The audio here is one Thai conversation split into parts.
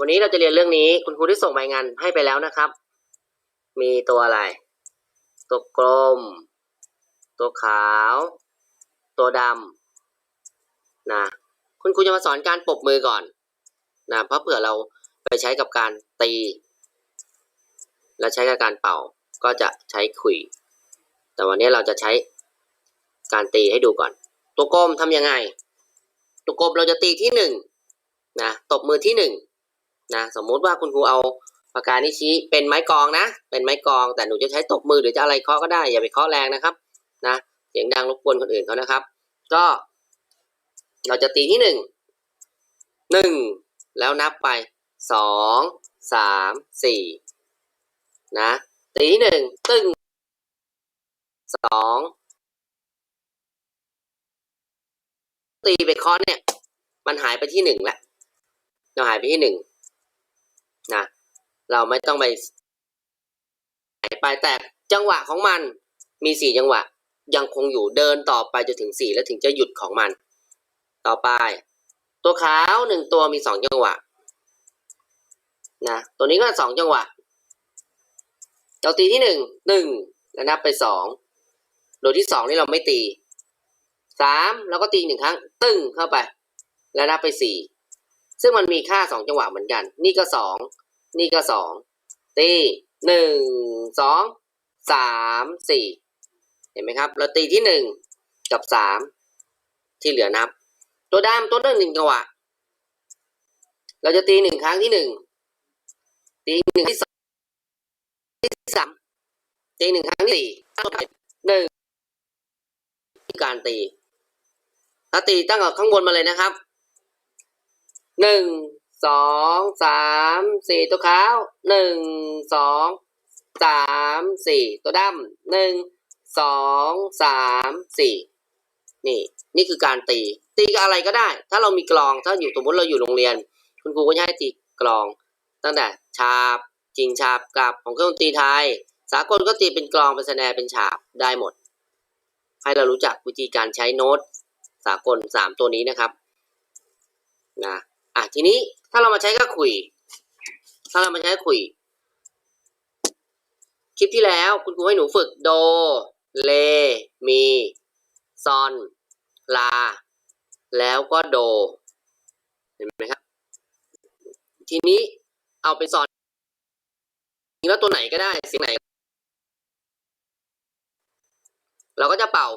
วันนี้เราจะเรียนเรื่องนี้ คุณครูได้ส่งใบงานให้ไปแล้วนะครับ มีตัวอะไร ตัวกลม ตัวขาว ตัวดำนะ คุณครูจะมาสอนการปรบมือก่อนนะเพราะเผื่อเราไปใช้กับการตี และใช้กับการเป่าก็จะใช้ขลุ่ยแต่วันนี้เราจะใช้การตีให้ดูก่อน ตัวกลมทำยังไง ตัวกลมเราจะตีที่หนึ่งนะตบมือที่หนึ่ง นะสมมุติว่าคุณครูเอาปากกานิชี้เป็นไม้กองนะ เป็นไม้กอง แต่หนูจะใช้ตบมือหรือจะอะไรเคาะก็ได้อย่าไปเคาะแรงนะครับนะเสียงดังรบกวนคนอื่นเขานะครับ ก็ เราจะตีที่หนึ่งหนึ่งแล้วนับไปสองสามสี่นะตีที่หนึ่งตึ้งสองตีไปเคาะเนี่ย มันหายไปที่หนึ่งแล้วเราหายไปที่หนึ่ง นะเราไม่ต้องไปหายไปแต่จังหวะของมันมีสี่จังหวะยังคงอยู่เดินต่อไปจนถึงสี่แล้วถึงจะหยุดของมัน ต่อไป ตัวขาวหนึ่งตัวมีสองจังหวะนะตัวนี้ก็สองจังหวะเราตีที่หนึ่งหนึ่งแล้วนับไปสองโดยที่สองนี่เราไม่ตีสามแล้วก็ตีหนึ่งครั้ง ตึ้งเข้าไป แล้วนับไปสี่ ซึ่งมันมีค่าสองจังหวะเหมือนกัน นี่ก็สองนี่ก็สองตีหนึ่งสองสามสี่เห็นไหมครับ เราตีที่หนึ่งกับสามที่เหลือนับ ตัวดำตัวหนึ่งหนึ่งจังหวะ เราจะตีหนึ่งครั้งที่หนึ่งตีหนึ่งที่สองที่สามตีหนึ่งครั้งที่สี่หนึ่งการตีถ้าตีตั้งแต่ข้างบนมาเลยนะครับ หนึ่งสองสามสี่ตัวขาวหนึ่งสองสามสี่ตัวดำหนึ่งสองสามสี่นี่นี่คือการตี ตีกับอะไรก็ได้ ถ้าเรามีกลองถ้าอยู่สมมติเราอยู่โรงเรียน คุณครูก็จะให้ตีกลอง ตั้งแต่ชาบจริงชาบกับของเครื่องดนตรีไทย สากลก็ตีเป็นกลองเป็นแสแนร์เป็นฉาบได้หมด ให้เรารู้จักวิธีการใช้โน้ตสากลสามตัวนี้นะครับนะ อะทีนี้ถ้าเรามาใช้ก็คุย ถ้าเรามาใช้คุย คลิปที่แล้วคุณครูให้หนูฝึกโด เล มี ซอน ลา แล้วก็โด เห็นไหมครับ ทีนี้เอาไปซอนจริงแล้วตัวไหนก็ได้เสียงไหน เราก็จะเป่า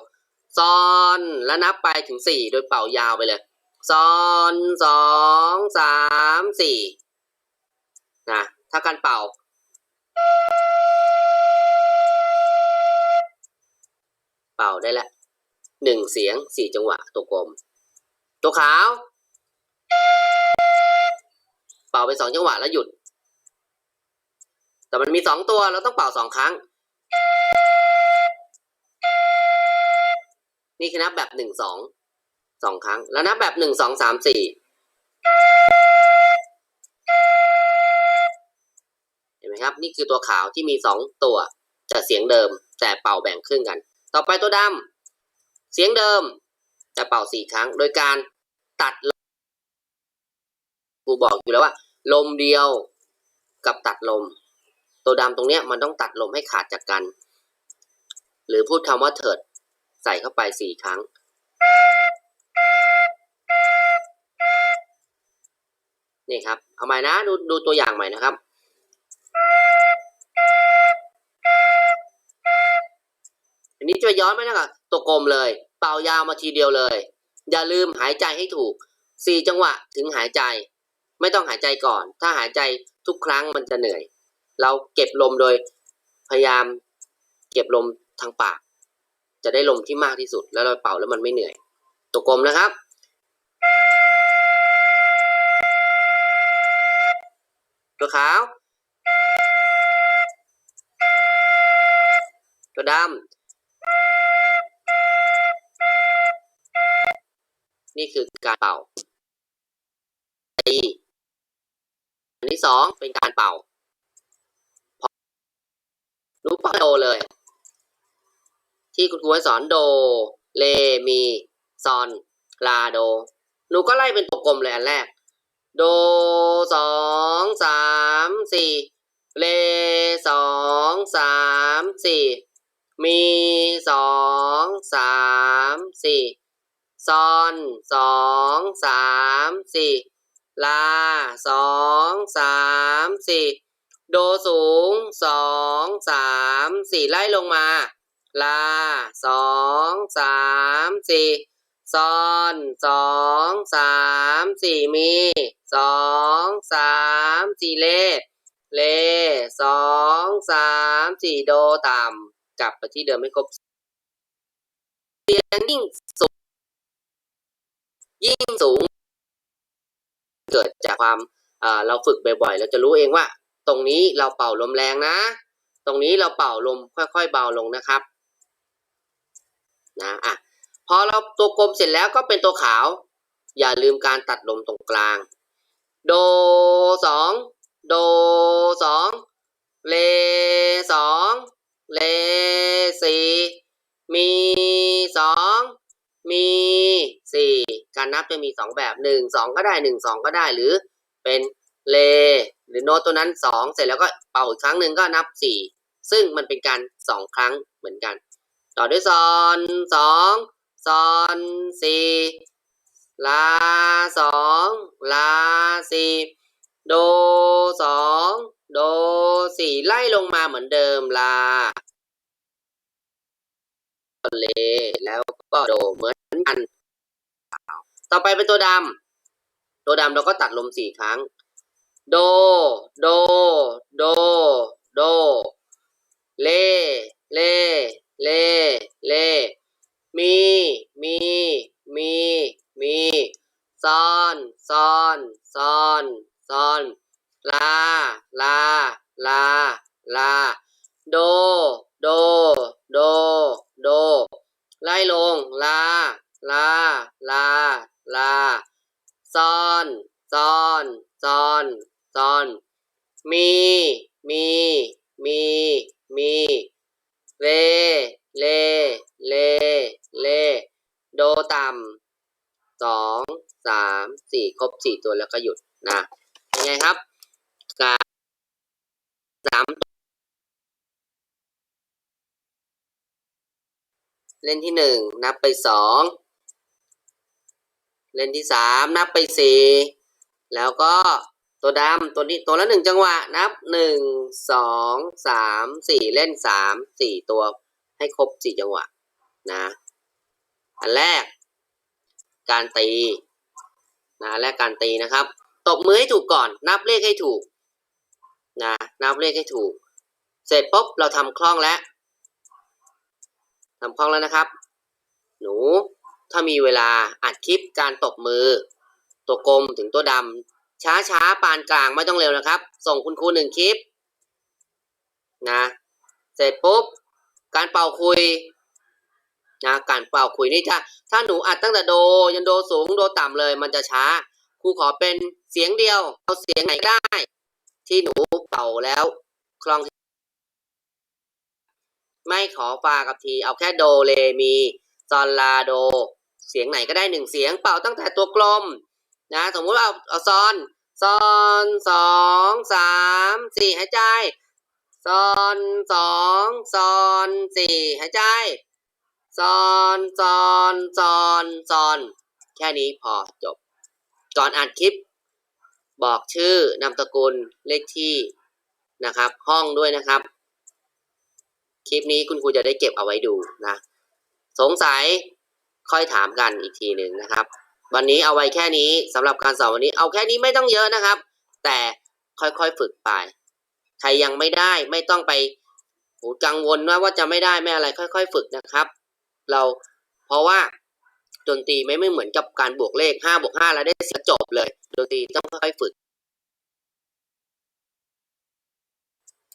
ซอนแล้วนับไปถึงสี่โดยเป่ายาวไปเลย ซอนสองสามสี่นะถ้าการเป่า เป่าได้ละหนึ่งเสียงสี่จังหวะตัวกลม ตัวขาว เป่าไปสองจังหวะแล้วหยุด แต่มันมีสองตัวเราต้องเป่าสองครั้ง นี่คือนับแบบหนึ่งสอง สองครั้ง แล้วนับแบบหนึ่งสองสามสี่เห็นไหมครับ นี่คือตัวขาวที่มีสองตัวจะเสียงเดิม แต่เป่าแบ่งครึ่งกัน ต่อไปตัวดำเสียงเดิมจะเป่าสี่ครั้ง โดยการตัดลมครูบอกอยู่แล้วว่า ลมเดียวกับตัดลม ตัวดำตรงเนี้ยมันต้องตัดลมให้ขาดจากกัน หรือพูดคำว่าเถิดใส่เข้าไปสี่ครั้ง นี่ครับ เอาใหม่นะดูดูตัวอย่างใหม่นะครับ อันนี้จะย้อนไหมนะครับตัวกลมเลย เป่ายาวมาทีเดียวเลย อย่าลืมหายใจให้ถูกสี่จังหวะถึงหายใจ ไม่ต้องหายใจก่อน ถ้าหายใจทุกครั้งมันจะเหนื่อย เราเก็บลมโดยพยายามเก็บลมทางปาก จะได้ลมที่มากที่สุด แล้วเราเป่าแล้วมันไม่เหนื่อย ตัวกลมนะครับ ขาว ตัวดำ นี่คือการเป่าตีอันที่สองเป็นการเป่าพอรู้เป่าโดเลย ที่คุณครูให้สอนโด เล มี ซอน ลาโด หนูก็ไล่เป็นตัวกลมเลยอันแรก โดสองสามสี่เลสองสามสี่มีสองสามสี่ซอนสองสามสี่ลาสองสามสี่โดสูงสองสามสี่ไล่ลงมา ลาสองสามสี่ ซอนสองสามสี่มีสองสามสี่เลเลสองสามสี่โดต่ำกลับไปที่เดิมไม่ครบเสียงยิ่งสูง ยิ่งสูง เกิดจากความเอ่อเราฝึกบ่อยๆ เราจะรู้เองว่า ตรงนี้เราเป่าลมแรงนะ ตรงนี้เราเป่าลมค่อยๆเบาลงนะครับ นะอะ พอเราตัวกลมเสร็จแล้วก็เป็นตัวขาว อย่าลืมการตัดลมตรงกลาง โดสองโดสองเลสองเลสี่มีสองมีสี่การนับจะมีสองแบบหนึ่งสองก็ได้หนึ่งสองก็ได้หรือเป็นเล หรือโน้ตตัวนั้นสองเสร็จแล้วก็เป่าอีกครั้งหนึ่งก็นับสี่ซึ่งมันเป็นการสองครั้งเหมือนกัน ต่อด้วยซอนสอง ซอนสี่ลาสองลาสี่โดสองโดสี่ไล่ลงมาเหมือนเดิมลาเลแล้วก็โดเหมือนกัน ต่อไปเป็นตัวดำตัวดำเราก็ตัดลมสี่ครั้ง โด โด โด โด เล เลเลเล มี มี มี มี ซอน ซอน ซอน ซอน ลา ลา ลา ลา โด โด โด โด ไล่ลง ลา ลา ลา ลา ซอน ซอน ซอน ซอน มี มี มี มี เล เล เล เล โดต่ำสองสามสี่ครบสี่ตัวแล้วก็หยุดนะยังไงครับการสามเล่นที่หนึ่งนับไปสอง เล่นที่สามนับไปสี่แล้วก็ตัวดำตัวนี้ตัวละหนึ่งจังหวะ นับหนึ่งสองสามสี่เล่นสามสี่ตัวให้ครบสี่จังหวะนะอันแรก การตีนะแรกการตีนะครับ ตบมือให้ถูกก่อน นับเลขให้ถูกนะนับเลขให้ถูก เสร็จปุ๊บเราทำคล่องแล้วทำคล่องแล้วนะครับ หนู ถ้ามีเวลาอัดคลิปการตบมือ ตัวกลมถึงตัวดำช้าช้าปานกลางไม่ต้องเร็วนะครับ ส่งคุณครูหนึ่งคลิปนะเสร็จปุ๊บการเป่าคุยนะการเป่าคุยนี่ถ้าถ้าหนูอัดตั้งแต่โดยันโดสูงโดต่ำเลย มันจะช้าครูขอเป็นเสียงเดียวเอาเสียงไหนได้ ที่หนูเป่าแล้วคลอง ไม่ขอฟากับที เอาแค่โดเลมีซอนลาโด เสียงไหนก็ได้หนึ่งเสียงเป่าตั้งแต่ตัวกลมนะสมมุติว่าเอาเอาซอนซอนสองสามสี่หายใจซอนสองซอนสี่หายใจซอนซอนซอนซอน แค่นี้พอจบ ก่อนอ่านคลิป บอกชื่อนามสกุลเลขที่นะครับ ห้องด้วยนะครับ คลิปนี้คุณครูจะได้เก็บเอาไว้ดูนะ สงสัย ค่อยถามกันอีกทีหนึ่งนะครับ วันนี้เอาไว้แค่นี้สำหรับการสอนวันนี้ เอาแค่นี้ไม่ต้องเยอะนะครับ แต่ค่อยๆฝึกไป ใครยังไม่ได้ไม่ต้องไปโหกังวลว่าว่าจะไม่ได้ไม่อะไร ค่อย ๆ ฝึกนะครับ เราเพราะว่าดนตรีไม่ไม่เหมือนกับการบวกเลขห้าบวกห้าแล้วได้เสียจบเลยดนตรีต้องค่อยๆฝึก